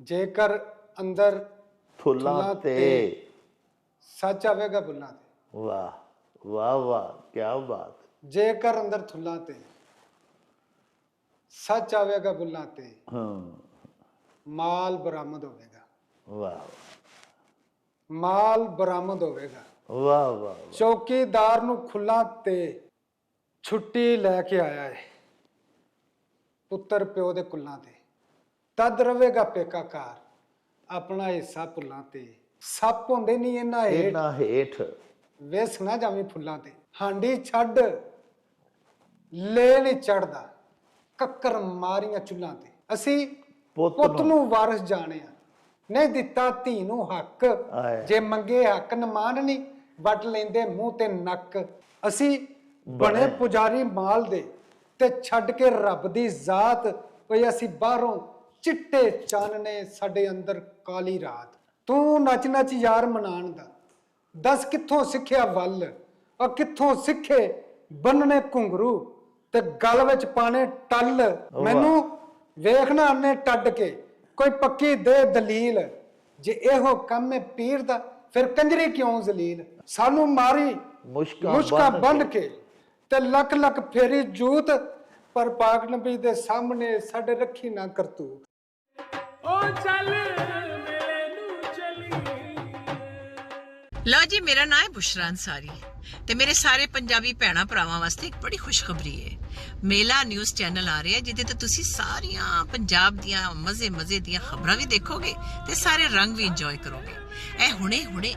ਜੇਕਰ ਅੰਦਰ ਫੁੱਲਾਂ ਤੇ ਸੱਚ ਆਵੇਗਾ ਬੁੱਲਾਂ ਤੇ। ਵਾਹ ਵਾਹ ਵਾਹ ਕੀ ਬਾਤ। ਜੇਕਰ ਅੰਦਰ ਥੁੱਲਾਂ ਤੇ ਸੱਚ ਆਵੇਗਾ ਬੁੱਲਾਂ ਤੇ ਹਾਂ। ਮਾਲ ਬਰਾਮਦ ਹੋਵੇਗਾ। ਵਾਹ। ਮਾਲ ਬਰਾਮਦ ਹੋਵੇਗਾ। ਵਾਹ ਵਾਹ ਚੌਕੀਦਾਰ ਨੂੰ ਖੁੱਲਾਂ ਤੇ ਛੁੱਟੀ ਲੈ ਕੇ ਆਇਆ ਹੈ ਪੁੱਤਰ ਪਿਓ ਦੇ ਕੁੱਲਾਂ ਤੇ। ਤਦ ਰਵੇਗਾ ਪੇਕਾ ਘਰ ਆਪਣਾ ਹਿੱਸਾ ਪੁੱਲਾਂ ਤੇ। ਸੱਪ ਹੁੰਦੇ ਨਹੀਂ ਇਹਨਾਂ ਹੇਠ। ਇਹਨਾਂ ਹੇਠ। ਵੇਸ ਨਾ ਜਾਵੀਂ ਫੁੱਲਾਂ ਤੇ। ਹਾਂਡੀ ਛੱਡ। ਲੈ ਨਹੀਂ ਚੜਦਾ ਕੱਕਰ ਮਾਰੀਆਂ ਚੁੱਲਾਂ ਤੇ। ਅਸੀਂ ਪੁੱਤ ਨੂੰ। ਨੂੰ ਵਾਰਿਸ ਜਾਣਿਆ। ਨਹੀਂ ਦਿੱਤਾ ਧੀ ਨੂੰ ਹੱਕ। ਆਏ। ਜੇ ਮੰਗੇ ਹੱਕ ਨਮਾਨ ਨਹੀਂ ਵੱਟ ਲੈਂਦੇ ਮੂੰਹ ਤੇ ਨੱਕ। ਅਸੀਂ ਬਣੇ ਬਣੇ। ਪੁਜਾਰੀ ਮਾਲ ਦੇ ਤੇ ਛੱਡ ਕੇ ਰੱਬ ਦੀ ਜ਼ਾਤ। ਕੋਈ ਅਸੀਂ ਬਾਹਰੋਂ ਚਿੱਟੇ ਚਾਨਣੇ ਸਾਡੇ ਅੰਦਰ ਕਾਲੀ ਰਾਤ। ਤੂੰ ਨੱਚ ਨੱਚ ਯਾਰ ਮਨਾਣ ਦਾ। ਦੱਸ ਕਿੱਥੋਂ ਸਿੱਖਿਆ ਵੱਲ? ਔਰ ਕਿੱਥੋਂ ਸਿੱਖੇ ਬੰਨਣੇ ਘੁੰਗਰੂ? ਤੇ ਗਲ ਵਿੱਚ ਪਾਣੇ ਟੱਲ। ਮੈਨੂੰ ਵੇਖਣਾ ਨੇ ਟੱਡ ਕੇ। ਕੋਈ ਪੱਕੀ ਦੇ ਦਲੀਲ। ਜੇ ਇਹੋ ਕੰਮ ਹੈ ਪੀਰ ਦਾ ਫਿਰ ਕੰਜਰੀ ਕਿਉਂ ਜ਼ਲੀਲ? ਸਾਨੂੰ ਮਾਰੀ ਮੁਸ਼ਕਾਂ ਬੰਨ ਕੇ। ਤੇ ਲੱਖ ਲੱਖ ਫੇਰੀ ਜੂਤ ਪਰ ਪਾਕ ਨਬੀ ਦੇ ਸਾਹਮਣੇ ਸਾਡੇ ਰੱਖੀ ਨਾ ਕਰਤੂਤ। ਲਓ ਜੀ ਮੇਰਾ ਨਾਮ ਹੈ ਬੁਸ਼ਰਾ ਅੰਸਾਰੀ ਤੇ ਮੇਰੇ ਸਾਰੇ ਪੰਜਾਬੀ ਭੈਣਾਂ ਭਰਾਵਾਂ ਵਾਸਤੇ ਇੱਕ ਬੜੀ ਖੁਸ਼ਖਬਰੀ ਹੈ। ਮੇਲਾ ਨਿਊਜ਼ ਚੈਨਲ ਆ ਰਿਹਾ ਜਿਹਦੇ ਤੇ ਤੁਸੀਂ ਸਾਰੀਆਂ ਪੰਜਾਬ ਦੀਆਂ ਮਜ਼ੇ ਮਜ਼ੇ ਦੀਆਂ ਖਬਰਾਂ ਵੀ ਦੇਖੋਗੇ ਤੇ ਸਾਰੇ ਰੰਗ ਵੀ ਇੰਜੋਏ ਕਰੋਗੇ। ਇਹ ਹੁਣੇ ਹੁਣੇ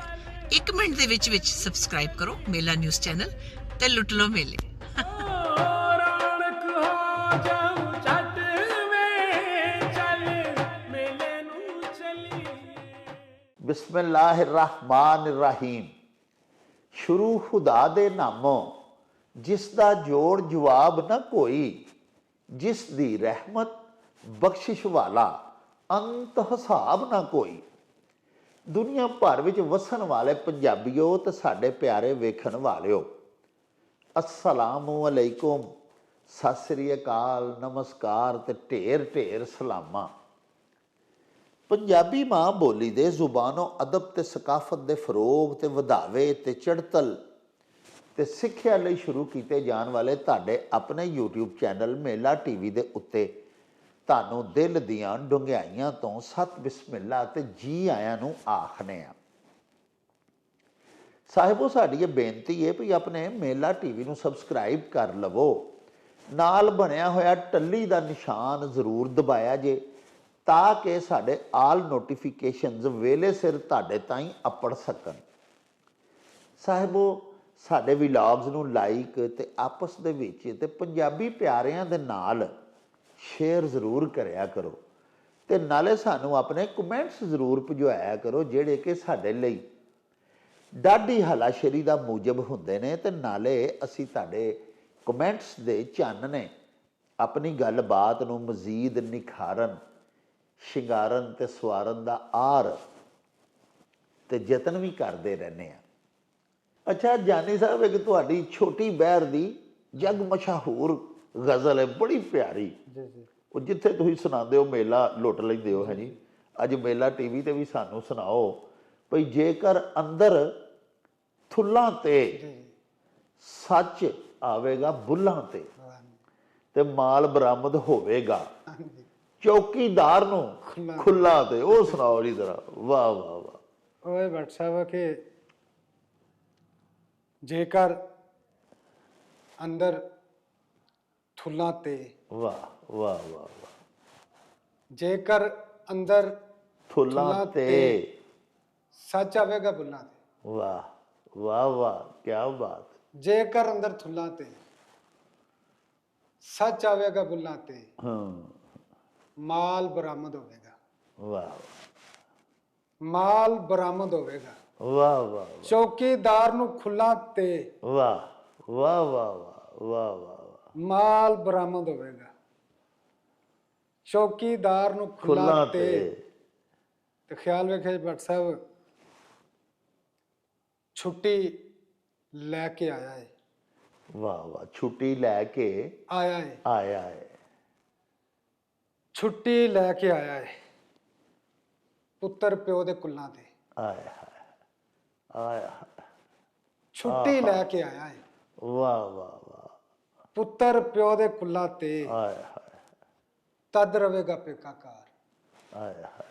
1 ਮਿੰਟ ਦੇ ਵਿੱਚ ਵਿੱਚ ਸਬਸਕ੍ਰਾਈਬ ਕਰੋ ਮੇਲਾ ਨਿਊਜ਼ ਚੈਨਲ ਤੇ ਲੁੱਟ ਲਓ ਮੇਲੇ। ਰੌਣਕ ਹੋ ਬਿਸਮਿਲ੍ਲਾਹਿਰਰਹਿਮਾਨਿਰਰਹੀਮ। ਸ਼ੁਰੂ ਖੁਦਾ ਦੇ ਨਾਮੋਂ ਜਿਸ ਦਾ ਜੋੜ ਜਵਾਬ ਨਾ ਕੋਈ, ਜਿਸ ਦੀ ਰਹਿਮਤ ਬਖਸ਼ਿਸ਼ ਵਾਲਾ ਅੰਤ ਹਿਸਾਬ ਨਾ ਕੋਈ। ਦੁਨੀਆ ਭਰ ਵਿੱਚ ਵਸਣ ਵਾਲੇ ਪੰਜਾਬੀਓ ਤੇ ਸਾਡੇ ਪਿਆਰੇ ਵੇਖਣ ਵਾਲਿਓ, ਅਸਲਾਮੁ ਅਲੈਕੁਮ, ਸਤਿ ਸ੍ਰੀ ਅਕਾਲ, ਨਮਸਕਾਰ ਤੇ ਢੇਰ ਢੇਰ ਸਲਾਮਾਂ। ਪੰਜਾਬੀ ਮਾਂ ਬੋਲੀ ਦੇ ਜ਼ੁਬਾਨੋਂ ਅਦਬ ਤੇ ਸਕਾਫਤ ਦੇ ਫਰੋਗ ਤੇ ਵਧਾਵੇ ਤੇ ਚੜਤਲ ਤੇ ਸਿੱਖਿਆ ਲਈ ਸ਼ੁਰੂ ਕੀਤੇ ਜਾਣ ਵਾਲੇ ਤੁਹਾਡੇ ਆਪਣੇ YouTube ਚੈਨਲ ਮੇਲਾ ਟੀਵੀ ਦੇ ਉੱਤੇ ਤੁਹਾਨੂੰ ਦਿਲ ਦੀਆਂ ਡੁੰਗਿਆਈਆਂ ਤੋਂ ਸਤ ਬਿਸਮਿਲ੍ਲਾ ਤੇ ਜੀ ਆਇਆਂ ਨੂੰ ਆਖਨੇ ਆ ਸਾਹਿਬੋ, ਸਾਡੀ ਇਹ ਬੇਨਤੀ ਹੈ ਵੀ ਆਪਣੇ ਮੇਲਾ ਟੀਵੀ ਨੂੰ ਸਬਸਕ੍ਰਾਈਬ ਕਰ ਲਵੋ। ਨਾਲ ਬਣਿਆ ਹੋਇਆ ਟੱਲੀ ਦਾ ਨਿਸ਼ਾਨ ਜ਼ਰੂਰ ਦਬਾਇਆ ਜੇ। ਤਾਂ ਕਿ ਸਾਡੇ ਆਲ ਨੋਟੀਫਿਕੇਸ਼ਨਸ ਵੇਲੇ ਸਿਰ ਤੁਹਾਡੇ ਤਾਈਂ ਅਪੜ ਸਕਣ। ਸਾਹਿਬੋ, ਸਾਡੇ ਵਲੌਗਸ ਨੂੰ ਲਾਈਕ ਤੇ ਆਪਸ ਦੇ ਵਿੱਚ ਤੇ ਪੰਜਾਬੀ ਪਿਆਰਿਆਂ ਦੇ ਨਾਲ ਸ਼ੇਅਰ ਜ਼ਰੂਰ ਕਰਿਆ ਕਰੋ ਤੇ ਨਾਲੇ ਸਾਨੂੰ ਆਪਣੇ ਕਮੈਂਟਸ ਜ਼ਰੂਰ ਭਜਵਾਇਆ ਕਰੋ ਜਿਹੜੇ ਕਿ ਸਾਡੇ ਲਈ ਡਾਢੀ ਹਲਾਸ਼ੇਰੀ ਦਾ ਮੂਜਬ ਹੁੰਦੇ ਨੇ ਤੇ ਨਾਲੇ ਅਸੀਂ ਤੁਹਾਡੇ ਕਮੈਂਟਸ ਦੇ ਚਾਨਣੇ ਆਪਣੀ ਗੱਲਬਾਤ ਨੂੰ ਮਜ਼ੀਦ ਨਿਖਾਰਨ ਸ਼ਿੰਗਾਰਨ ਤੇ ਸਵਾਰਨ ਦਾ ਆਰ ਤੇ ਯਤਨ ਵੀ ਕਰਦੇ ਰਹਿੰਦੇ ਆ। ਅੱਛਾ ਜਾਨੀ ਸਾਹਿਬ ਇੱਕ ਤੁਹਾਡੀ ਛੋਟੀ ਬਹਿਰ ਦੀ ਜਗ ਮਸ਼ਹੂਰ ਗਜ਼ਲ ਹੈ ਬੜੀ ਪਿਆਰੀ। ਜੀ ਜੀ। ਉਹ ਜਿੱਥੇ ਤੁਸੀਂ ਸੁਣਾਉਂਦੇ ਹੋ ਮੇਲਾ ਲੁੱਟ ਲੈਂਦੇ ਹੋ ਹੈ ਜੀ ਅੱਜ ਮੇਲਾ ਟੀਵੀ ਤੇ ਵੀ ਸਾਨੂੰ ਸੁਣਾਓ। ਭਈ ਜੇਕਰ ਅੰਦਰ ਥੁੱਲਾਂ ਤੇ ਸੱਚ ਆਵੇਗਾ ਬੁੱਲਾਂ ਤੇ ਤੇ ਮਾਲ ਬਰਾਮਦ ਹੋਵੇਗਾ ਚੌਕੀਦਾਰ ਨੂੰ। ਖੁੱਲਾ ਤੇ ਉਹ ਸੁਣਾਓ ਜੀ ਜ਼ਰਾ। ਵਾਹ ਵਾਹ ਵਾਹ। ਓਏ ਭੱਟ ਸਾਹਿਬ ਕਿ ਜੇਕਰ ਅੰਦਰ ਥੁੱਲਾਂ ਤੇ ਵਾਹ ਵਾਹ ਵਾਹ ਵਾਹ। ਜੇਕਰ ਅੰਦਰ ਤੇ। ਤੇ ਸੱਚ ਆਵੇਗਾ ਬੁੱਲਾਂ ਤੇ। ਵਾਹ ਵਾਹ ਵਾਹ ਕੀ ਬਾਤ। ਜੇਕਰ ਅੰਦਰ ਥੁੱਲਾਂ ਤੇ ਸੱਚ ਆਵੇਗਾ ਬੁੱਲਾਂ ਤੇ। ਹਾਂ। ਮਾਲ ਬਰਾਮਦ ਹੋਵੇਗਾ। ਵਾਹ ਮਾਲ ਬਰਾਮਦ ਹੋਵੇਗਾ। ਵਾਹ ਵਾਹ ਚੌਕੀਦਾਰ ਨੂੰ ਖੁੱਲਾਂ ਤੇ ਵਾਹ ਵਾਹ ਵਾਹ ਵਾਹ ਵਾਹ ਵਾਹ। ਮਾਲ ਬਰਾਮਦ ਹੋਵੇਗਾ। ਚੌਕੀਦਾਰ ਨੂੰ ਖੁੱਲਾ ਖੁੱਲਾਂ ਤੇ ਤੇ। ਤੇ ਖਿਆਲ ਵੇਖੇ ਭੱਟ ਸਾਹਿਬ ਛੁੱਟੀ ਲੈ ਕੇ ਆਇਆ ਹੈ ਵਾਹ ਵਾਹ। ਛੁੱਟੀ ਲੈ ਕੇ ਆਇਆ ਹੈ ਆਇਆ ਹੈ ਛੁੱਟੀ ਲੈ ਕੇ ਆਇਆ ਹੈ ਪੁੱਤਰ ਪਿਓ ਦੇ ਕੁੱਲਾਂ ਤੇ। ਆਏ ਹਾਏ ਆਏ ਹਾਏ। ਛੁੱਟੀ ਲੈ ਕੇ ਆਇਆ ਹੈ ਵਾਹ ਵਾਹ ਵਾਹ। ਪੁੱਤਰ ਪਿਓ ਦੇ ਕੁੱਲਾਂ ਤੇ। ਆਏ ਹਾਏ। ਤਦ ਰਵੇਗਾ ਪੇਕਾ ਘਰ। ਆਏ ਹਾਏ।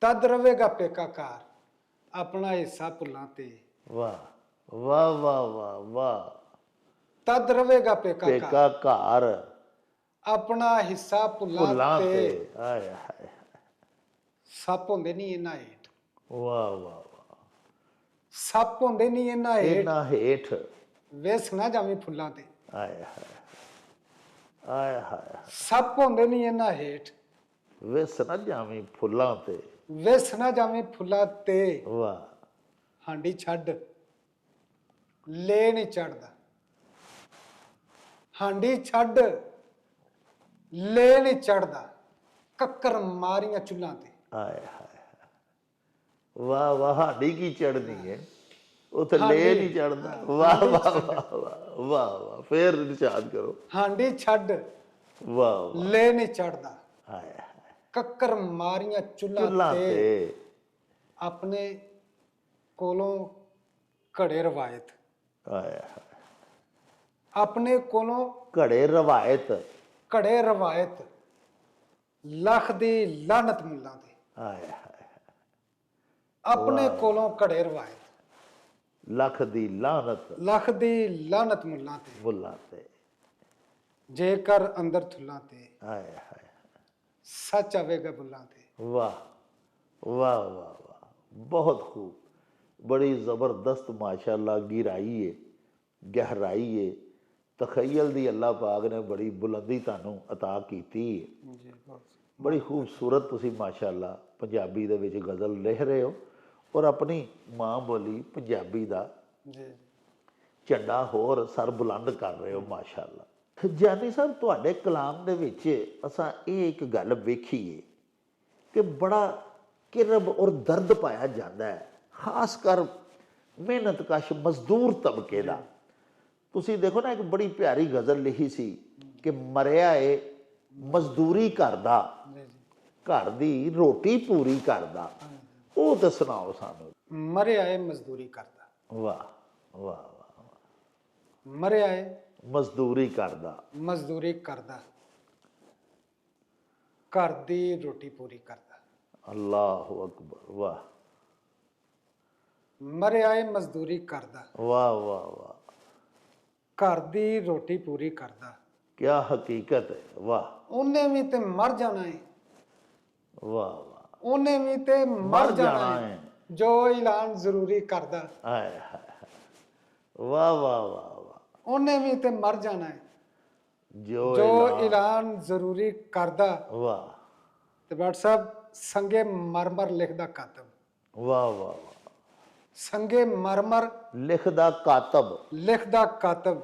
ਤਦ ਰਵੇਗਾ ਪੇਕਾ ਘਰ। ਆਪਣਾ ਹਿੱਸਾ ਭੁੱਲਾਂ ਤੇ। ਵਾਹ ਵਾਹ ਵਾਹ ਵਾਹ ਵਾਹ। ਤਦ ਰਵੇਗਾ ਪੇਕਾ ਘਰ। ਪੇਕਾ ਘਰ। ਆਪਣਾ ਹਿੱਸਾ ਭੁੱਲਾਂ ਤੇ। ਤੇ। ਆਏ ਹਾਏ ਸੱਪ ਹੁੰਦੇ ਨਹੀਂ ਇਹਨਾਂ ਹੇਠ। ਵਾਹ ਵਾਹ ਵਾਹ। ਸੱਪ ਹੁੰਦੇ ਨਹੀਂ ਇਹਨਾਂ ਹੇਠ। ਇਹਨਾਂ ਹੇਠ। ਵੇਸ ਨਾ ਜਾਵੀਂ ਫੁੱਲਾਂ ਤੇ। ਆਏ ਹਾਏ ਆਏ ਹਾਏ ਸੱਪ ਹੁੰਦੇ ਨਹੀਂ ਇਹਨਾਂ ਹੇਠ। ਵਿਸ ਨਾ ਜਾਵੀਂ ਫੁੱਲਾਂ ਤੇ। ਵੇਸ ਨਾ ਜਾਵੀਂ ਫੁੱਲਾਂ ਤੇ। ਵਾਹ। ਹਾਂਡੀ ਛੱਡ। ਲੈ ਨਹੀਂ ਚੜਦਾ ਹਾਂਡੀ ਛੱਡ। ਲੈ ਨਹੀਂ ਚੜਦਾ। ਕੱਕਰ ਮਾਰੀਆਂ ਚੁੱਲਾਂ ਤੇ। ਆਏ ਹਾਏ ਵਾਹ ਵਾਹ ਸਾਡੀ ਕੀ ਚੜਨੀ ਹੈ ਉਹ ਤੇ ਲੈ ਸਾਡੀ- ਨਹੀਂ ਚੜਦਾ ਵਾਹ ਵਾਹ ਵਾਹ ਵਾਹ ਵਾਹ ਫੇਰ ਨਿਸ਼ਾਦ ਕਰੋ। ਹਾਂਡੀ ਛੱਡ। ਵਾਹ ਵਾਹ। ਲੈ ਨਹੀਂ ਚੜਦਾ ਹਾਏ ਕੱਕਰ ਮਾਰੀਆਂ ਚੁੱਲਾ ਤੇ ਆਪਣੇ ਕੋਲੋਂ ਘੜੇ ਰਵਾਇਤ। ਆਏ ਹਾਏ। ਆਪਣੇ ਕੋਲੋਂ ਘੜੇ ਰਵਾਇਤ। ਘੜੇ ਰਵਾਇਤ ਲੱਖ ਦੀ ਲਾਨਤ ਮੁੱਲਾਂ ਤੇ ਆਏ ਹਾਏ ਆਪਣੇ ਕੋਲੋਂ ਘੜੇ ਰਵਾਇਤ। ਲੱਖ ਦੀ ਲਾਨਤ ਲੱਖ ਦੀ ਲਾਨਤ ਮੁੱਲਾਂ ਤੇ। ਬੁੱਲਾਂ ਤੇ। ਜੇਕਰ ਅੰਦਰ ਥੁੱਲਾਂ ਤੇ। ਆਏ ਹਾਏ। ਸੱਚ ਆਵੇਗਾ ਬੁੱਲਾਂ ਤੇ। ਵਾਹ ਵਾਹ ਵਾਹ ਵਾਹ। ਬਹੁਤ ਖੂਬ। ਬੜੀ ਜ਼ਬਰਦਸਤ ਮਾਸ਼ਾਅੱਲਾ ਗਿਰਾਈ ਹੈ ਗਹਿਰਾਈ ਹੈ ਤਖਯਲ ਦੀ ਅੱਲਾਹ ਪਾਕ ਨੇ ਬੜੀ ਬੁਲੰਦੀ ਤੁਹਾਨੂੰ عطا ਕੀਤੀ ਹੈ ਜੀ ਬਹੁਤ ਬੜੀ ਖੂਬਸੂਰਤ ਤੁਸੀਂ ਮਾਸ਼ਾਅੱਲਾ ਪੰਜਾਬੀ ਦੇ ਵਿੱਚ ਗਜ਼ਲ ਲਿਖ ਰਹੇ ਹੋ ਔਰ ਆਪਣੀ ਮਾਂ ਬੋਲੀ ਪੰਜਾਬੀ ਦਾ ਜੀ ਝੰਡਾ ਹੋਰ ਸਰ ਬੁਲੰਦ ਕਰ ਰਹੇ ਹੋ ਮਾਸ਼ਾਅੱਲਾ ਜਾਨੀ ਸਾਹਿਬ ਤੁਹਾਡੇ ਕਲਾਮ ਦੇ ਵਿੱਚ ਅਸਾਂ ਇਹ ਇੱਕ ਗੱਲ ਵੇਖੀਏ ਕਿ ਬੜਾ ਕਿਰਬ ਔਰ ਦਰਦ ਪਾਇਆ ਜਾਂਦਾ ਹੈ ਖਾਸ ਕਰ ਮਿਹਨਤ ਕਸ਼ ਮਜ਼ਦੂਰ ਤਬਕੇ ਦਾ ਤੁਸੀਂ ਦੇਖੋ ਨਾ ਇੱਕ ਬੜੀ ਪਿਆਰੀ ਗਜ਼ਲ ਲਿਖੀ ਸੀ ਕਿ ਮਰਿਆ ਏ ਮਜ਼ਦੂਰੀ ਕਰਦਾ ਘਰ ਦੀ ਰੋਟੀ ਪੂਰੀ ਕਰਦਾ। ਉਹ ਤਾਂ ਸੁਣਾਓ ਸਾਨੂੰ। ਮਰਿਆ ਏ ਮਜ਼ਦੂਰੀ ਕਰਦਾ। ਵਾਹ ਵਾਹ ਵਾਹ। ਮਰਿਆ ਏ ਮਜ਼ਦੂਰੀ ਕਰਦਾ। ਮਜ਼ਦੂਰੀ ਕਰਦਾ। ਘਰ ਦੀ ਰੋਟੀ ਪੂਰੀ ਕਰਦਾ। ਅੱਲਾਹੁ ਅਕਬਰ ਵਾਹ। ਮਰਿਆ ਏ ਮਜ਼ਦੂਰੀ ਕਰਦਾ। ਵਾਹ ਵਾਹ ਵਾਹ। ਘਰ ਦੀ ਰੋਟੀ ਪੂਰੀ ਕਰਦਾ। ਕੀ ਹਕੀਕਤ ਹੈ ਵਾਹ। ਉਹਨੇ ਵੀ ਤੇ ਮਰ ਜਾਣਾ ਏ। ਵਾਹ ਵਾਹ। ਉਹਨੇ ਵੀ ਤੇ ਮਰ ਜਾਣਾ ਏ। ਜੋ ਐਲਾਨ ਜ਼ਰੂਰੀ ਕਰਦਾ। ਆਏ ਹਾਏ ਹਾਏ। ਵਾਹ ਵਾਹ ਵਾਹ ਵਾਹ। ਉਹਨੇ ਵੀ ਤੇ ਮਰ ਜਾਣਾ ਏ। ਜੋ ਜੋ ਐਲਾਨ- ਐਲਾਨ ਜ਼ਰੂਰੀ ਕਰਦਾ। ਵਾਹ। ਤੇ ਡਾਕਟਰ ਸਾਹਿਬ ਸੰਗੇ ਮਰਮਰ ਲਿਖਦਾ ਕਾਤਬ ਵਾਹ ਵਾਹ ਵਾਹ। ਸੰਗੇ ਮਰਮਰ ਲਿਖਦਾ ਕਾਤਬ। ਲਿਖਦਾ ਕਾਤਬ।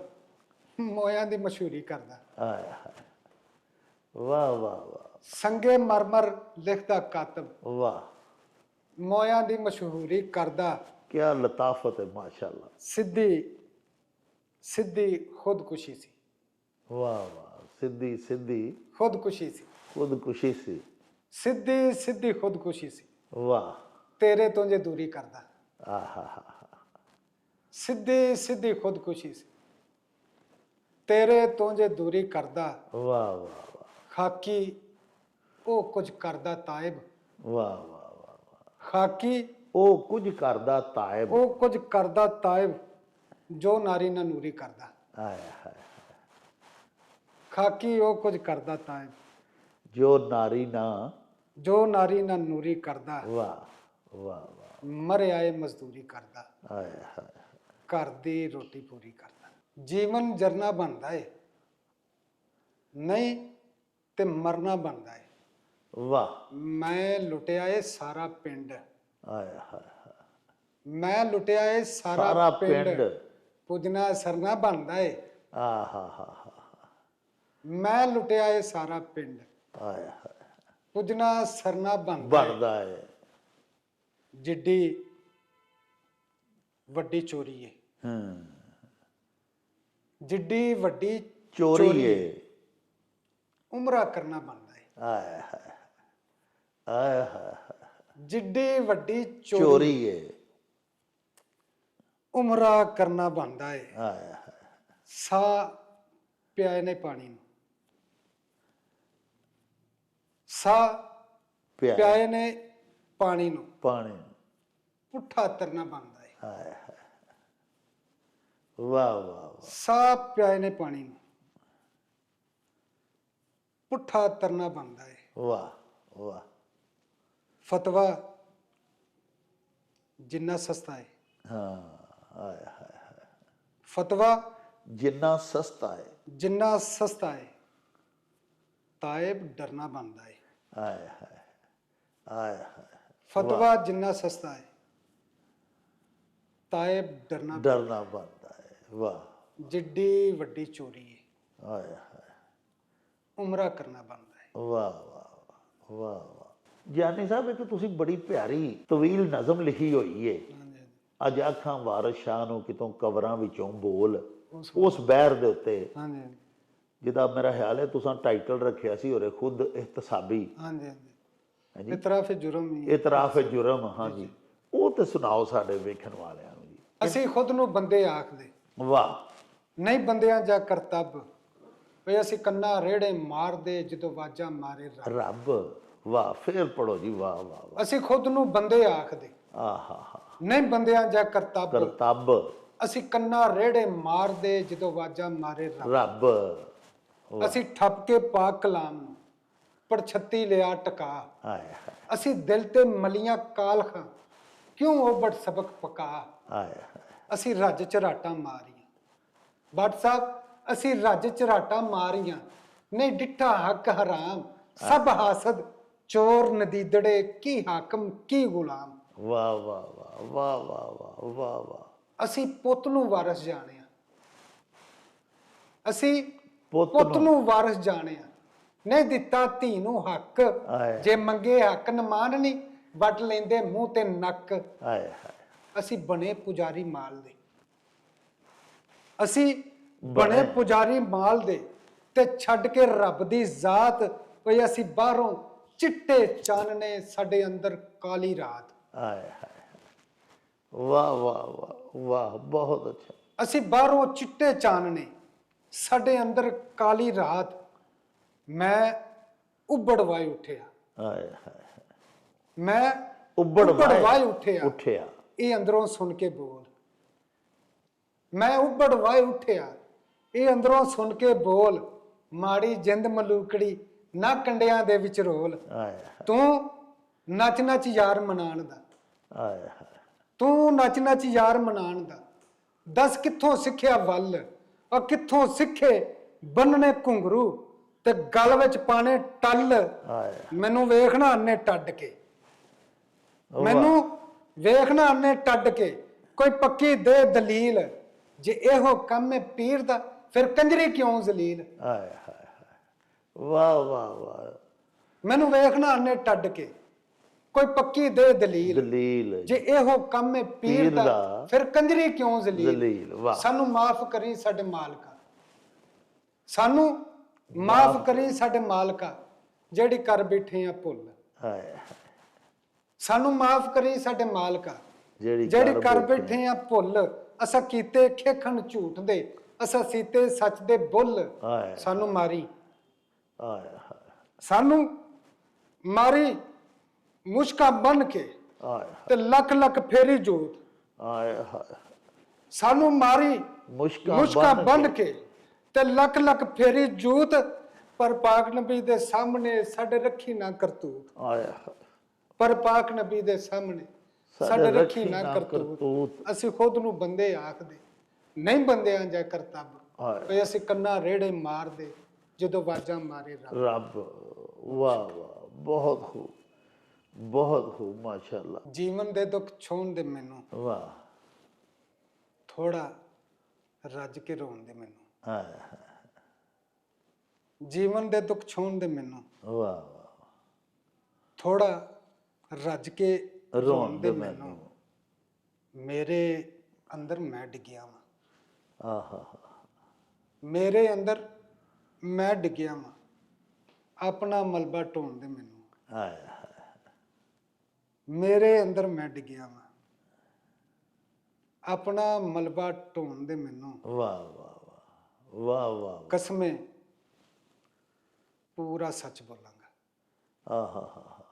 ਮੋਇਆਂ ਦੀ ਮਸ਼ਹੂਰੀ ਕਰਦਾ। ਵਾਹ ਵਾਹ ਵਾਹ। ਸੰਗੇ ਮਰਮਰ ਲਿਖਦਾ ਕਾਤਬ। ਵਾਹ। ਮੋਇਆਂ ਦੀ ਮਸ਼ਹੂਰੀ ਕਰਦਾ। ਕੀ ਲਤਾਫਤ ਹੈ ਮਾਸ਼ਾਅੱਲਾ। ਸਿੱਧੀ ਸਿੱਧੀ ਖੁਦਕੁਸ਼ੀ ਸੀ। ਵਾਹ ਵਾਹ। ਸਿੱਧੀ ਸਿੱਧੀ। ਖੁਦਕੁਸ਼ੀ ਸੀ। ਖੁਦਕੁਸ਼ੀ ਸੀ। ਸਿੱਧੀ ਸਿੱਧੀ ਖੁਦਕੁਸ਼ੀ ਸੀ। ਵਾਹ। ਤੇਰੇ ਤੋਂ ਜੇ ਦੂਰੀ ਕਰਦਾ। ਆਹਾ ਹਾ ਸਿੱਧੀ ਸਿੱਧੀ ਖੁਦਕੁਸ਼ੀ ਸੀ। ਤੇਰੇ ਤੋਂ ਜੇ ਦੂਰੀ ਕਰਦਾ ਵਾਹ ਵਾਹ ਖਾਕੀ ਉਹ ਕੁਝ ਕਰਦਾ ਤਾਇਬ। ਵਾਹ ਵਾਹ ਵਾਹ ਖਾਕੀ ਉਹ ਕੁਝ ਕਰਦਾ ਤਾਇਬ। ਉਹ ਕੁਝ ਕਰਦਾ ਤਾਇਬ ਜੋ ਨਾਰੀ ਨਾ ਨੂਰੀ ਕਰਦਾ। ਆਏ ਹਾਏ ਖਾਕੀ ਉਹ ਕੁਝ ਕਰਦਾ ਤਾਇਬ। ਜੋ ਨਾਰੀ ਨਾ ਜੋ ਨਾਰੀ ਨਾ ਨੂਰੀ ਕਰਦਾ। ਵਾਹ ਵਾਹ। ਮਰਿਆ ਏ ਮਜ਼ਦੂਰੀ ਕਰਦਾ। ਆਏ ਹਾਏ। ਘਰ ਦੀ ਰੋਟੀ ਪੂਰੀ ਕਰਦਾ। ਜੀਵਨ ਜਰਨਾ ਬਣਦਾ ਏ। ਨਹੀਂ ਤੇ ਮਰਨਾ ਬਣਦਾ ਏ। ਵਾਹ। ਮੈਂ ਲੁੱਟਿਆ ਏ ਸਾਰਾ ਪਿੰਡ। ਆਏ ਹਾਏ ਮੈਂ ਲੁੱਟਿਆ ਏ ਸਾਰਾ ਸਾਰਾ ਪਿੰਡ। ਪਿੰਡ। ਪੁੱਜਣਾ ਸਰਨਾ ਬਣਦਾ ਏ। ਆਹਾ ਹਾ ਹਾ ਮੈਂ ਲੁੱਟਿਆ ਏ ਸਾਰਾ ਪਿੰਡ। ਆਏ ਹਾਏ। ਪੁੱਜਣਾ ਸਰਨਾ ਬਣਦਾ ਏ। ਬਣਦਾ ਹੈ ਜਿੱਡੀ ਵੱਡੀ ਚੋਰੀ ਏ। ਹੂੰ। ਜਿੱਡੀ ਵੱਡੀ ਚੋਰੀ ਹੈ ਉਮਰਾ ਕਰਨਾ ਬਣਦਾ ਏ। ਆਏ ਹਾਏ ਆਏ ਹਾਏ ਜਿੱਡੀ ਵੱਡੀ ਚੋਰੀ ਏ। ਉਮਰਾ ਕਰਨਾ ਬਣਦਾ ਏ। ਆਏ ਹਾਏ ਸਾ ਪਿਆਏ ਨੇ ਪਾਣੀ ਨੂੰ। ਸਾ ਪਿਆ ਪਿਆਏ ਨੇ ਪਾਣੀ ਨੂੰ। ਪਾਣੀ ਪੁੱਠਾ ਤਰਨਾ ਬਣਦਾ ਹਾਏ ਵਾਹ ਵਾਹ ਵਾਹ। ਸਾ ਪਿਆਏ ਨੇ ਪਾਣੀ ਨੂੰ। ਪੁੱਠਾ ਤਰਨਾ ਬਣਦਾ ਏ। ਵਾਹ ਵਾਹ। ਫਤਵਾ ਜਿੰਨਾ ਸਸਤਾ ਹੈ ਹਾਂ ਆਏ ਹਾਏ ਫਤਵਾ ਜਿੰਨਾ ਸਸਤਾ ਹੈ ਜਿੰਨਾ ਸਸਤਾ ਹੈ ਤਾਇਬ ਡਰਨਾ ਬਣਦਾ ਹੈ ਆਏ ਹਾਏ ਆਏ ਹਾਏ। ਫਤਵਾ ਜਿੰਨਾ ਸਸਤਾ ਹੈ ਤਾਇਬ ਡਰਨਾ ਡਰਨਾ ਬਣਦਾ ਹੈ ਵਾਹ। ਜਿੱਡੀ ਵੱਡੀ ਚੋਰੀ ਹੈ ਆਏ ਹਾਏ। ਉਮਰਾ ਕਰਨਾ ਬਣਦਾ ਹੈ। ਵਾਹ ਵਾਹ ਵਾਹ ਵਾਹ ਗਿਆਨੀ ਸਾਹਿਬ ਇੱਕ ਤੁਸੀਂ ਬੜੀ ਪਿਆਰੀ ਤਵੀਲ ਨਜ਼ਮ ਲਿਖੀ ਹੋਈ ਏ। ਹਾਂਜੀ, ਅੱਜ ਅੱਖਾਂ ਵਾਰਸ ਸ਼ਾਹ ਨੂੰ ਕਿਤੋਂ ਕਬਰਾਂ ਵਿੱਚੋਂ ਬੋਲ ਉਸ ਬਹਿਰ ਦੇ ਉੱਤੇ। ਹਾਂਜੀ ਜਿਹਦਾ ਮੇਰਾ ਖਿਆਲ ਹੈ ਤੁਸੀਂ ਟਾਈਟਲ ਰੱਖਿਆ ਸੀ ਔਰੇ ਖੁਦ ਇਹਤਸਾਬੀ ਹਾਂਜੀ ਹਾਂਜੀ। ਹਾਂਜੀ। ਇਤਰਾਫ ਜੁਰਮ ਇਤਰਾਫ ਜੁਰਮ ਹਾਂਜੀ। ਉਹ ਤੇ ਸੁਣਾਓ ਸਾਡੇ ਵੇਖਣ ਵਾਲਿਆਂ ਨੂੰ ਜੀ। ਅਸੀਂ ਖੁਦ ਨੂੰ ਬੰਦੇ ਆਖਦੇ। ਵਾਹ। ਨਹੀਂ ਬੰਦਿਆਂ ਜਾ ਕਰਤੱਬ ਵੀ ਅਸੀਂ ਕੰਨਾ ਰੇੜੇ ਮਾਰਦੇ ਜਦੋਂ ਵਾਜਾਂ ਮਾਰੇ ਰੱਬ। ਵਾਹ ਫੇਰ ਪੜੋ ਜੀ ਵਾਹ ਵਾਹ ਅਸੀਂ ਖੁਦ ਨੂੰ ਬੰਦੇ ਆਖਦੇ। ਆਹਾ ਨਹੀਂ ਬੰਦਿਆਂ ਜਾ ਕਰਤੱਬ ਕਰਤੱਬ ਅਸੀਂ ਕੰਨਾ ਰੇੜੇ ਮਾਰਦੇ ਜਦੋਂ ਵਾਜਾਂ ਮਾਰੇ ਰੱਬ। ਰੱਬ। ਅਸੀਂ ਠੱਪ ਕੇ ਪਾਕ ਕਲਾਮ। ਨੂੰ ਪੜਛੱਤੀ ਲਿਆ ਟਕਾ। ਆਏ ਅਸੀਂ ਦਿਲ ਤੇ ਮਲੀਆਂ ਕਾਲਖਾਂ ਕਿਉਂ ਉਹ ਬੜ ਸਬਕ ਪਕਾ? ਆਏ ਅਸੀਂ ਰੱਜ ਝਰਾਟਾਂ ਮਾਰੀਆਂ। ਬੱਟ ਸਾਹਿਬ ਅਸੀਂ ਰੱਜ ਝਰਾਟਾਂ ਮਾਰੀਆਂ। ਨਹੀਂ ਡਿੱਠਾ ਹੱਕ ਹਰਾਮ। ਸਭ ਹਾਸਦ ਚੋਰ ਨਦੀਦੜੇ ਕੀ ਹਾਕਮ ਕੀ ਗੁਲਾਮ। ਵਾਹ ਵਾਹ ਵਾਹ ਵਾਹ ਵਾਹ ਵਾਹ ਵਾਹ ਵਾਹ। ਅਸੀਂ ਪੁੱਤ ਨੂੰ ਵਾਰਸ ਜਾਣਿਆ। ਅਸੀਂ ਪੁੱਤ ਨੂੰ ਵਾਰਸ ਜਾਣਿਆ। ਨਹੀਂ ਦਿੱਤਾ ਧੀ ਨੂੰ ਹੱਕ। ਆਏ। ਜੇ ਮੰਗੇ ਹੱਕ ਨ ਮਾਨਣੀ ਵੱਟ ਲੈਂਦੇ ਮੂੰਹ ਤੇ ਨੱਕ। ਹਾਏ ਅਸੀਂ ਬਣੇ ਪੁਜਾਰੀ ਮਾਲ ਦੇ। ਅਸੀਂ ਬਣੇ। ਪੁਜਾਰੀ ਮਾਲ ਦੇ ਤੇ ਛੱਡ ਕੇ ਰੱਬ ਦੀ ਜ਼ਾਤ ਕੋਈ ਅਸੀਂ ਬਾਹਰੋਂ ਚਿੱਟੇ ਚਾਨਣੇ ਸਾਡੇ ਅੰਦਰ ਕਾਲੀ ਰਾਤ। ਹਾਏ ਵਾਹ ਵਾਹ ਵਾਹ ਵਾਹ ਬਹੁਤ ਅੱਛਾ। ਅਸੀਂ ਬਾਹਰੋਂ ਚਿੱਟੇ ਚਾਨਣੇ ਸਾਡੇ ਅੰਦਰ ਕਾਲੀ ਰਾਤ। ਮੈਂ ਉੱਬੜ ਵਾਏ ਉੱਠਿਆ। ਆਏ ਹਾਏ ਮੈਂ ਉੱਬੜ ਵਾਏ ਵਾਏ ਉੱਠਿਆ। ਉੱਠਿਆ। ਇਹ ਅੰਦਰੋਂ ਸੁਣ ਕੇ ਬੋਲ। ਮੈਂ ਉੱਬੜ ਵਾਏ ਉੱਠਿਆ। ਇਹ ਅੰਦਰੋਂ ਸੁਣ ਕੇ ਬੋਲ। ਮਾੜੀ ਜਿੰਦ ਮਲੂਕੜੀ ਨਾ ਕੰਡਿਆਂ ਦੇ ਵਿੱਚ ਰੋਲ। ਹਾਏ ਤੂੰ ਨੱਚ ਨੱਚ ਯਾਰ ਮਨਾਣ ਦਾ। ਆਏ ਹਾਏ। ਤੂੰ ਨੱਚ ਨੱਚ ਯਾਰ ਮਨਾਣ ਦਾ। ਦੱਸ ਕਿੱਥੋਂ ਸਿੱਖਿਆ ਵੱਲ? ਔਰ ਕਿੱਥੋਂ ਸਿੱਖੇ ਬੰਨਣੇ ਘੁੰਗਰੂ? ਤੇ ਗਲ ਵਿੱਚ ਪਾਣੇ ਟੱਲ। ਮੈਨੂੰ ਵੇਖਣਾ ਅੰਨੇ ਟੱਡ ਕੇ। ਮੈਨੂੰ ਵੇਖਣਾ ਅੰਨੇ ਟੱਡ ਕੇ। ਕੋਈ ਪੱਕੀ ਦੇ ਦਲੀਲ। ਜੇ ਇਹੋ ਕੰਮ ਹੈ ਪੀਰ ਦਾ ਫਿਰ ਕੰਜਰੀ ਕਿਉਂ ਜ਼ਲੀਲ? ਆਏ ਹਾਏ ਹਾਏ। ਵਾਹ ਵਾਹ ਵਾਹ। ਮੈਨੂੰ ਵੇਖਣਾ ਅੰਨੇ ਟੱਡ ਕੇ। ਕੋਈ ਪੱਕੀ ਦੇ ਦਲੀਲ। ਦਲੀਲ। ਜੇ ਇਹੋ ਕੰਮ ਹੈ ਪੀਰ ਦਾ ਫਿਰ ਕੰਜਰੀ ਕਿਉਂ ਜ਼ਲੀਲ? ਸਾਨੂੰ ਮਾਫ ਕਰੀ ਸਾਡੇ ਮਾਲਕਾ। ਸਾਨੂੰ ਮਾਫ ਕਰੀ ਸਾਡੇ ਮਾਲਕਾ ਜਿਹੜੀ ਕਰ ਬੈਠੇ ਆ ਭੁੱਲ। ਹਾਏ ਸਾਨੂੰ ਮਾਫ ਕਰੀ ਸਾਡੇ ਮਾਲਕਾ ਜਿਹੜੀ ਜਿਹੜੀ ਕਰ ਬੈਠੇ ਆ। ਭੁੱਲ ਅਸਾਂ ਕੀਤੇ ਖੇਖਣ ਝੂਠ ਦੇ ਅਸਾਂ ਸੀਤੇ ਸੱਚ ਦੇ ਬੁੱਲ ਸਾਨੂੰ ਮਾਰੀ। ਹਾਏ ਸਾਨੂੰ ਮਾਰੀ ਮੁਸ਼ਕਾ ਬਨ ਕੇ ਤੇ ਲੱਖ ਲੱਖ ਫੇਰੀ ਜੋਤ। ਆਏ ਹਾਏ। ਸਾਨੂੰ ਮਾਰੀ ਮੁਸ਼ਕਾਂ ਬਨ ਕੇ ਤੇ ਲੱਖ ਲੱਖ ਫੇਰੀ ਜੂਤ ਪਰ ਪਾਕ ਨਬੀ ਦੇ ਸਾਹਮਣੇ ਸਾਡੇ ਰੱਖੀ ਨਾ ਕਰਤੂਤ। ਪਰ ਪਾਕ ਨਬੀ ਦੇ ਸਾਹਮਣੇ ਸਾਡੇ ਰੱਖੀ ਨਾ ਕਰਤੂਤ। ਅਸੀਂ ਖੁਦ ਨੂੰ ਬੰਦੇ ਆਖਦੇ ਨਹੀਂ ਬੰਦਿਆਂ ਜਾ ਕਰਤੱਬ। ਵੀ ਅਸੀਂ ਕੰਨਾ ਰੇੜੇ ਮਾਰਦੇ ਜਦੋਂ ਵਾਜਾਂ ਮਾਰੇ ਰੱਬ। ਰੱਬ ਵਾਹ ਵਾਹ ਬਹੁਤ ਖੂਬ ਬਹੁਤ ਖੂਬ ਮਾਸ਼ਾਅੱਲਾ। ਜੀਵਨ ਦੇ ਦੁੱਖ ਛੋਣ ਦੇ ਮੈਨੂੰ। ਵਾਹ। ਥੋੜਾ ਰੱਜ ਕੇ ਰੋਣ ਦੇ ਮੈਨੂੰ। ਆਏ ਹਾਏ ਜੀਵਨ ਦੇ ਦੁੱਖ ਛੋਣ ਦੇ ਮੈਨੂੰ ਵਾਹ ਵਾਹ। ਥੋੜਾ ਰੱਜ ਕੇ ਰੋਣ ਦੇ ਮੈਨੂੰ। ਮੇਰੇ ਅੰਦਰ ਮੈਂ ਡਿੱਗਿਆ ਵਾਂ। ਆਹਾ। ਮੇਰੇ ਅੰਦਰ ਮੈਂ ਡਿੱਗਿਆ ਵਾਂ। ਆਪਣਾ ਮਲਬਾ ਢੋਣ ਦੇ ਮੈਨੂੰ। ਆਏ ਹਾਏ। ਮੇਰੇ ਅੰਦਰ ਮੈਂ ਡਿੱਗਿਆ ਵਾਂ। ਆਪਣਾ ਮਲਬਾ ਢੋਣ ਦੇ ਮੈਨੂੰ। ਵਾਹ ਵਾਹ। ਵਾਹ ਵਾਹ ਕਸਮੇ। ਪੂਰਾ ਸੱਚ ਬੋਲਾਂਗਾ। ਆਹਾ ਹਾ ਹਾ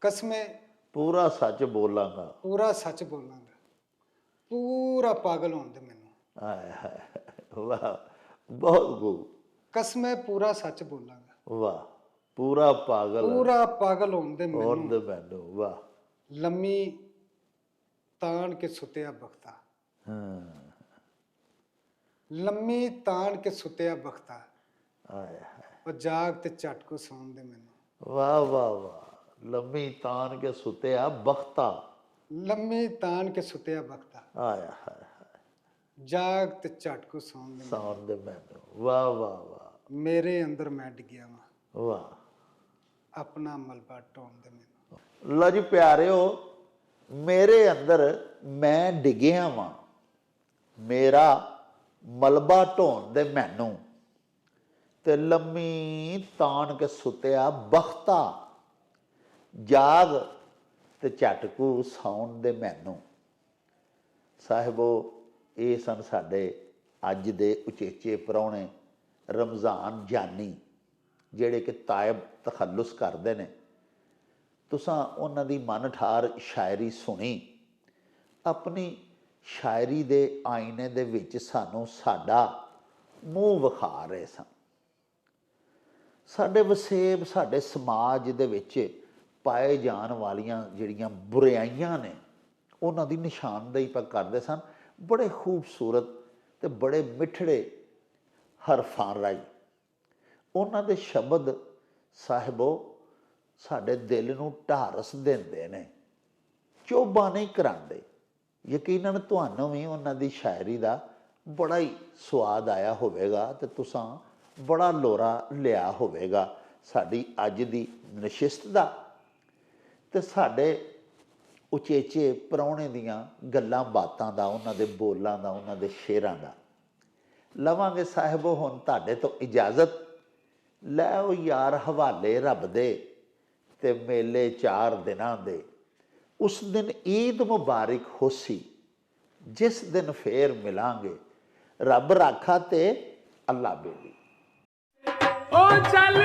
ਕਸਮੇ। ਪੂਰਾ ਸੱਚ ਬੋਲਾਂਗਾ। ਪੂਰਾ ਸੱਚ ਬੋਲਾਂਗਾ। ਪੂਰਾ ਪਾਗਲ ਹੋਣ ਦੇ ਮੈਨੂੰ। ਆਏ ਹਾਏ ਵਾਹ ਬਹੁਤ ਗੂ ਕਸਮੇ ਪੂਰਾ ਸੱਚ ਬੋਲਾਂਗਾ। ਵਾਹ ਪੂਰਾ ਪਾਗਲ। ਪੂਰਾ ਪਾਗਲ ਹੋਣ ਦੇ ਹੋਰ ਮੈਨੂੰ। ਦੇ ਮੈਨੂੰ ਵਾਹ। ਲੰਮੀ ਤਾਣ ਕੇ ਸੁੱਤਿਆ ਬਖਤਾ। ਹਾਂ। ਲੰਮੀ ਤਾਣ ਕੇ ਸੁੱਤਿਆ ਬਖਤਾ ਆਏ ਹਾਏ। ਉਹ ਜਾਗ ਤੇ ਝਟਕੋ ਸੌਣ ਦੇ ਮੈਨੂੰ। ਵਾਹ ਵਾਹ ਵਾਹ। ਲੰਮੀ ਤਾਨ ਕੇ ਸੁਤਿਆ ਬਖਤਾ ਲੰਮੀ ਤਾਣ ਕੇ ਸੁੱਤਿਆ ਬਖਤਾ ਆਇਆ ਹਾਏ ਹਾਏ। ਜਾਗ ਤੇ ਝਟਕੋ ਸੌਣ ਦੇ ਸੌਣ ਦੇ ਮੈਨੂੰ। ਵਾਹ ਵਾਹ ਵਾਹ। ਮੇਰੇ ਅੰਦਰ ਮੈਂ ਡਿੱਗਿਆ ਵਾਂ। ਵਾਹ। ਆਪਣਾ ਮਲਬਾ ਢੋਣ ਦੇ ਮੈਨੂੰ। ਲੋ ਜੀ ਪਿਆਰਿਓ ਮੇਰੇ ਅੰਦਰ ਮੈਂ ਡਿੱਗਿਆ ਵਾਂ। ਮੇਰਾ ਮਲਬਾ ਢੋਣ ਦੇ ਮੈਨੂੰ। ਤੇ ਲੰਮੀ ਤਾਣ ਕੇ ਸੁਤਿਆ ਬਖਤਾ। ਜਾਗ ਤੇ ਝਟਕੂ ਸੌਣ ਦੇ ਮੈਨੂੰ। ਸਾਹਿਬੋ, ਇਹ ਸਨ ਸਾਡੇ ਅੱਜ ਦੇ ਉਚੇਚੇ ਪ੍ਰਾਹੁਣੇ ਰਮਜ਼ਾਨ ਜਾਨੀ ਜਿਹੜੇ ਕਿ ਤਾਇਬ ਤਖੱਲਸ ਕਰਦੇ ਨੇ। ਤੁਸਾਂ ਉਹਨਾਂ ਦੀ ਮਨ ਠਾਰ ਸ਼ਾਇਰੀ ਸੁਣੀ। ਆਪਣੀ ਸ਼ਾਇਰੀ ਦੇ ਆਇਨੇ ਦੇ ਵਿੱਚ ਸਾਨੂੰ ਸਾਡਾ ਮੂੰਹ ਵਿਖਾ ਰਹੇ ਸਨ। ਸਾਡੇ ਵਸੇਬ, ਸਾਡੇ ਸਮਾਜ ਦੇ ਵਿੱਚ ਪਾਏ ਜਾਣ ਵਾਲੀਆਂ ਜਿਹੜੀਆਂ ਬੁਰਾਈਆਂ ਨੇ, ਉਹਨਾਂ ਦੀ ਨਿਸ਼ਾਨਦੇਹੀ ਪਰ ਕਰਦੇ ਸਨ। ਬੜੇ ਖੂਬਸੂਰਤ ਤੇ ਬੜੇ ਮਿੱਠੜੇ ਹਰਫਾਂ ਰਾਹੀਂ ਉਹਨਾਂ ਦੇ ਸ਼ਬਦ ਸਾਹਿਬੋ ਸਾਡੇ ਦਿਲ ਨੂੰ ਢਾਰਸ ਦਿੰਦੇ ਨੇ, ਚੋਬਾ ਨਹੀਂ ਕਰਾਂਦੇ ਯਕੀਨਨ ਤੁਹਾਨੂੰ ਵੀ ਉਹਨਾਂ ਦੀ ਸ਼ਾਇਰੀ ਦਾ ਬੜਾ ਹੀ ਸਵਾਦ ਆਇਆ ਹੋਵੇਗਾ ਤੇ ਤੁਸੀਂ ਬੜਾ ਲੋਰਾ ਲਿਆ ਹੋਵੇਗਾ ਸਾਡੀ ਅੱਜ ਦੀ ਨਸ਼ਿਸਤ ਦਾ। ਤੇ ਸਾਡੇ ਉਚੇਚੇ ਪ੍ਰਾਹੁਣੇ ਦੀਆਂ ਗੱਲਾਂ ਬਾਤਾਂ ਦਾ, ਉਹਨਾਂ ਦੇ ਬੋਲਾਂ ਦਾ, ਉਹਨਾਂ ਦੇ ਸ਼ੇਰਾਂ ਦਾ। ਲਵਾਂਗੇ ਸਾਹਿਬੋ, ਹੁਣ ਤੁਹਾਡੇ ਤੋਂ ਇਜਾਜ਼ਤ। ਲੈ ਉਹ ਯਾਰ ਹਵਾਲੇ ਰੱਬ ਦੇ ਤੇ ਮੇਲੇ ਚਾਰ ਦਿਨਾਂ ਦੇ। ਉਸ ਦਿਨ ਈਦ ਮੁਬਾਰਕ ਹੋਸੀ ਜਿਸ ਦਿਨ ਫੇਰ ਮਿਲਾਂਗੇ ਰੱਬ ਰਾਖਾ ਤੇ ਅੱਲਾ ਬੇਲੀ ਉਹ ਚੱਲ